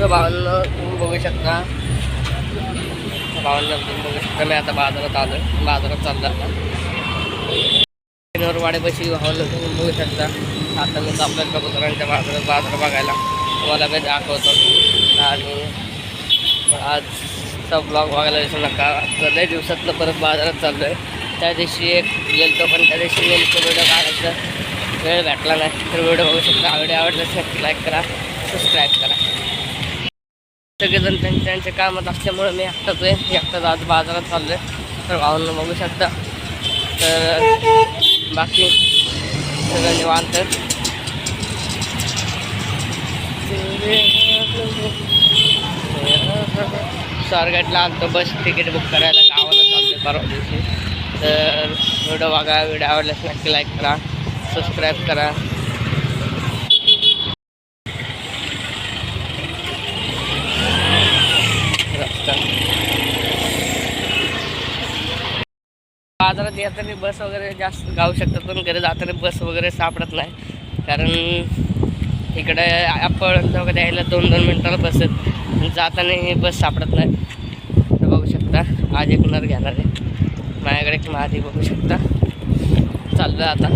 तर भावांना तुम्ही बघू शकता. भावांना तुम्ही बघू शकता. मी आता बाजारात आलो बाजारात चाललो आता वाड्यापाशी भावांना तुम्ही बघू शकता. आता मी आपल्या कबुतरांच्या बाजारात बाजार बघायला तुम्हाला काही दाखवतो. आणि आजचा ब्लॉग बघायला विसरू नका. आता लय दिवसातलं परत बाजारात चाललो आहे त्या दिवशी एक गेलतो पण त्या दिवशी गेलतो व्हिडिओ काढायचा वेळ भेटला नाही. तर व्हिडिओ बघू शकता. आवडी आवडल्यास नक्की लाईक करा. सबस्क्राईब करा. सगळेजण त्यांच्या त्यांच्या कामात असल्यामुळे मी एकटाच आहे. एकटाच आज बाजारात चाललो आहे तर भावांना बघू शकता. तर बाकी सगळं निवांत स्वारगेटला आणतो बस तिकीट बुक करायला. गावाला चाललो परवा दिवशी. तर व्हिडिओ बघा. व्हिडिओ आवडल्यास नक्की लाईक करा. सबस्क्राईब करा. बाजारात येताना बस वगैरे जास्त गाऊ शकतात पण घरी जाताना बस वगैरे सापडत नाही. कारण इकडे आपण वगैरे यायला दोन दोन मिनटाला बस आहेत जाताना बस सापडत नाही. तर बघू शकता आज एक घेणार आहे. माझ्याकडे एक माझी बघू शकता. चाललं आता.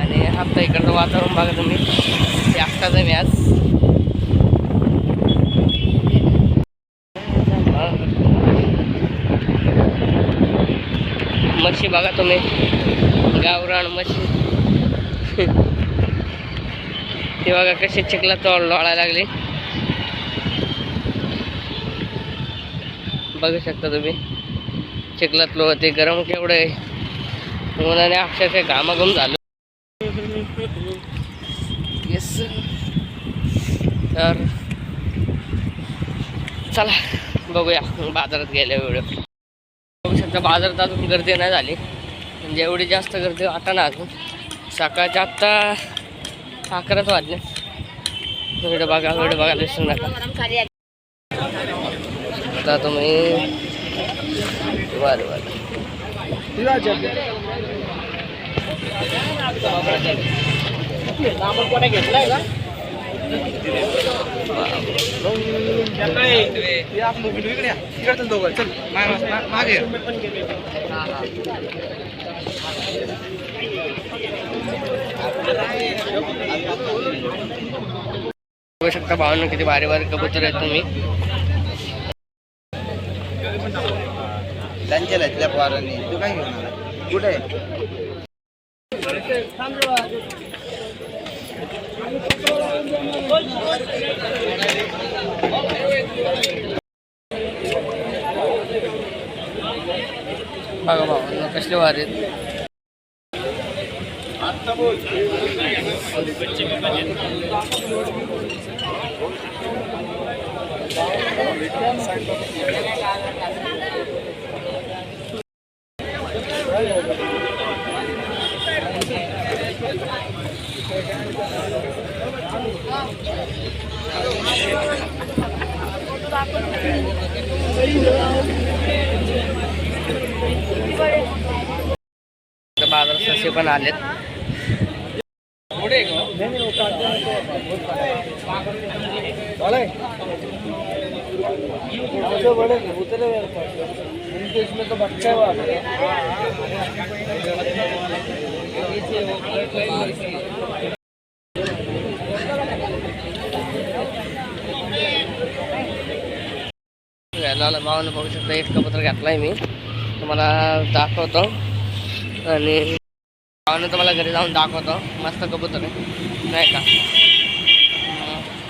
आणि आता इकडचं वातावरण बघा तुम्ही. ते आहे मी आज. म्हशी बघा तुम्ही. गावरान म्हशी ते बघा कशी चिकला तो लोळायला लागली. बघू शकता तुम्ही. चिखलात लोळते गरम केवढं आहे. उन्हाने अक्षरशः घामाघूम झालं. येस तर चला बघूया. बाजारात गेल्या वेळ शकता बाजारात अजून गर्दी नाही झाली. म्हणजे एवढी जास्त गर्दी आता ना अजून. सकाळच्या आत्ता अकराच वाजले. व्हिडिओ बघा व्हिडिओ बघायला विसरू नका. आता तुम्ही बरं बरं. बघू शकता भावना किती भारी भारी कबूतर आहेत तुम्ही? त्यांच्या इथल्या पोरांनी. तू काय घेऊन आला? कुठे बघा भावना कसले वार आहेत. तर बाजारात ससे पण आलेत. लावला भावानं बघू शकता एक कबूतर घातलाय मी. तुम्हाला दाखवतो. आणि भावानं तुम्हाला घरी जाऊन दाखवतो. मस्त कबूतर आहे. नाही का?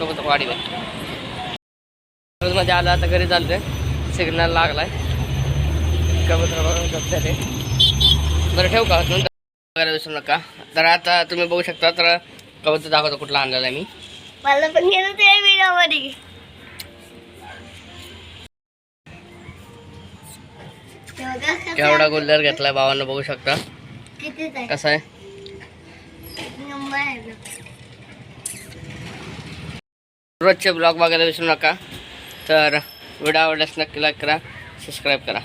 कबूतर वाढी मध्ये आलं आता घरी चालतंय. सिग्नल लागलाय. कबूतर बघू शकता ते. बरं ठेवू का? तुम्ही बघायला विसरू नका. तर आता तुम्ही बघू शकता तर कबूतर दाखवतो कुठला आणलेला आहे मी. मला पण घेतो ते व्हिडिओमध्ये. केवढा गुल्लर घेतलाय भावानं बघू शकता. कसा आहे. रोजचे ब्लॉग बघायला विसरू नका. तर व्हिडिओ आवडल्यास नक्की लाईक करा सबस्क्राईब करा.